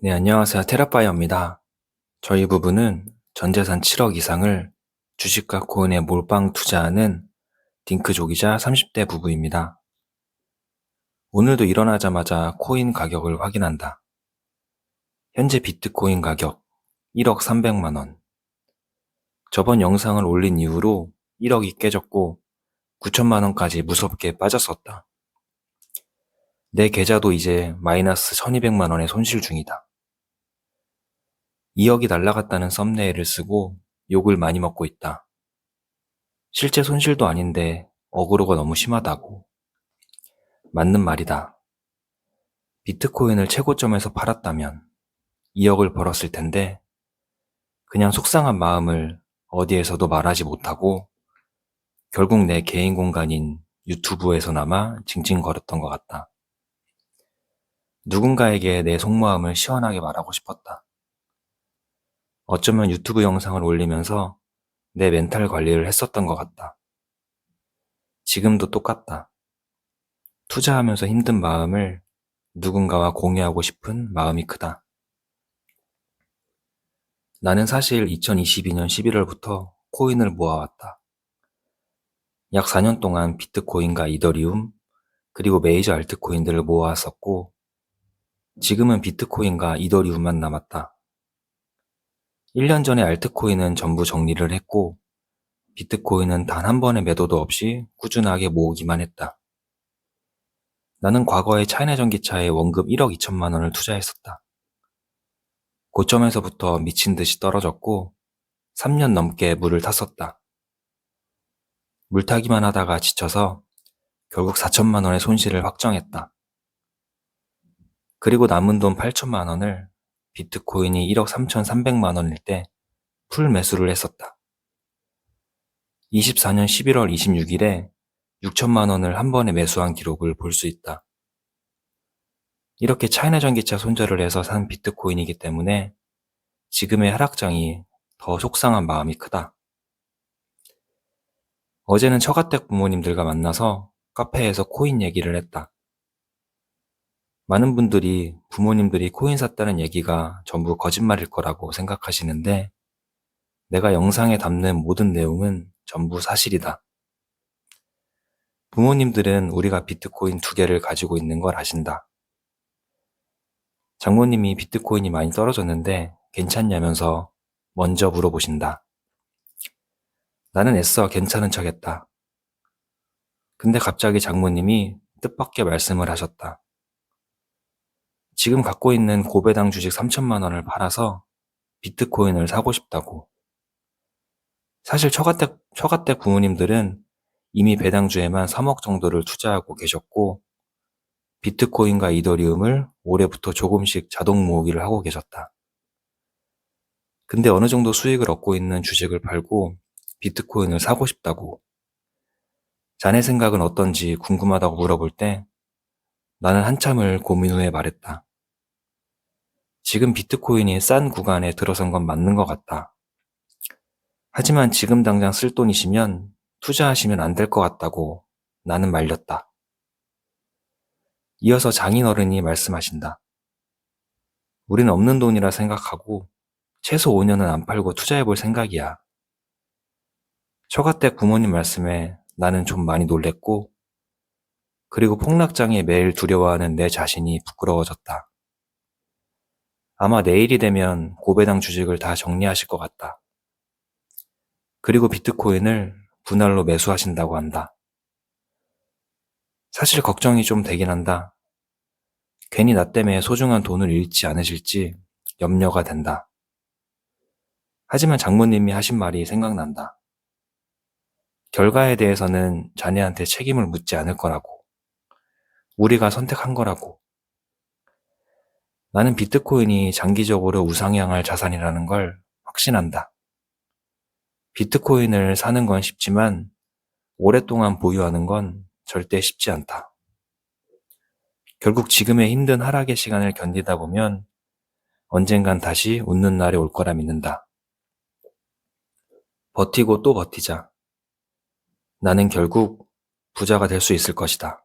네, 안녕하세요. 테라파이어입니다. 저희 부부는 전 재산 7억 이상을 주식과 코인에 몰빵 투자하는 딩크족이자 30대 부부입니다. 오늘도 일어나자마자 코인 가격을 확인한다. 현재 비트코인 가격 1억 300만 원. 저번 영상을 올린 이후로 1억이 깨졌고 9천만 원까지 무섭게 빠졌었다. 내 계좌도 이제 마이너스 1200만 원의 손실 중이다. 2억이 날라갔다는 썸네일을 쓰고 욕을 많이 먹고 있다. 실제 손실도 아닌데 어그로가 너무 심하다고. 맞는 말이다. 비트코인을 최고점에서 팔았다면 2억을 벌었을 텐데 그냥 속상한 마음을 어디에서도 말하지 못하고 결국 내 개인 공간인 유튜브에서나마 징징거렸던 것 같다. 누군가에게 내 속마음을 시원하게 말하고 싶었다. 어쩌면 유튜브 영상을 올리면서 내 멘탈 관리를 했었던 것 같다. 지금도 똑같다. 투자하면서 힘든 마음을 누군가와 공유하고 싶은 마음이 크다. 나는 사실 2022년 11월부터 코인을 모아왔다. 약 4년 동안 비트코인과 이더리움, 그리고 메이저 알트코인들을 모아왔었고, 지금은 비트코인과 이더리움만 남았다. 1년 전에 알트코인은 전부 정리를 했고, 비트코인은 단 한 번의 매도도 없이 꾸준하게 모으기만 했다. 나는 과거에 차이나 전기차에 원금 1억 2천만 원을 투자했었다. 고점에서부터 미친 듯이 떨어졌고, 3년 넘게 물을 탔었다. 물 타기만 하다가 지쳐서 결국 4천만 원의 손실을 확정했다. 그리고 남은 돈 8천만 원을 비트코인이 1억 3천3백만 원일 때 풀 매수를 했었다. 24년 11월 26일에 6천만 원을 한 번에 매수한 기록을 볼 수 있다. 이렇게 차이나 전기차 손절을 해서 산 비트코인이기 때문에 지금의 하락장이 더 속상한 마음이 크다. 어제는 처가댁 부모님들과 만나서 카페에서 코인 얘기를 했다. 많은 분들이 부모님들이 코인 샀다는 얘기가 전부 거짓말일 거라고 생각하시는데 내가 영상에 담는 모든 내용은 전부 사실이다. 부모님들은 우리가 비트코인 두 개를 가지고 있는 걸 아신다. 장모님이 비트코인이 많이 떨어졌는데 괜찮냐면서 먼저 물어보신다. 나는 애써 괜찮은 척 했다. 근데 갑자기 장모님이 뜻밖의 말씀을 하셨다. 지금 갖고 있는 고배당 주식 3천만 원을 팔아서 비트코인을 사고 싶다고. 사실 처가댁, 처가댁 부모님들은 이미 배당주에만 3억 정도를 투자하고 계셨고, 비트코인과 이더리움을 올해부터 조금씩 자동 모으기를 하고 계셨다. 근데 어느 정도 수익을 얻고 있는 주식을 팔고 비트코인을 사고 싶다고. 자네 생각은 어떤지 궁금하다고 물어볼 때 나는 한참을 고민 후에 말했다. 지금 비트코인이 싼 구간에 들어선 건 맞는 것 같다. 하지만 지금 당장 쓸 돈이시면 투자하시면 안 될 것 같다고 나는 말렸다. 이어서 장인어른이 말씀하신다. 우린 없는 돈이라 생각하고 최소 5년은 안 팔고 투자해 볼 생각이야. 처가댁 부모님 말씀에 나는 좀 많이 놀랬고, 그리고 폭락장에 매일 두려워하는 내 자신이 부끄러워졌다. 아마 내일이 되면 고배당 주식을 다 정리하실 것 같다. 그리고 비트코인을 분할로 매수하신다고 한다. 사실 걱정이 좀 되긴 한다. 괜히 나 때문에 소중한 돈을 잃지 않으실지 염려가 된다. 하지만 장모님이 하신 말이 생각난다. 결과에 대해서는 자네한테 책임을 묻지 않을 거라고. 우리가 선택한 거라고. 나는 비트코인이 장기적으로 우상향할 자산이라는 걸 확신한다. 비트코인을 사는 건 쉽지만 오랫동안 보유하는 건 절대 쉽지 않다. 결국 지금의 힘든 하락의 시간을 견디다 보면 언젠간 다시 웃는 날이 올 거라 믿는다. 버티고 또 버티자. 나는 결국 부자가 될 수 있을 것이다.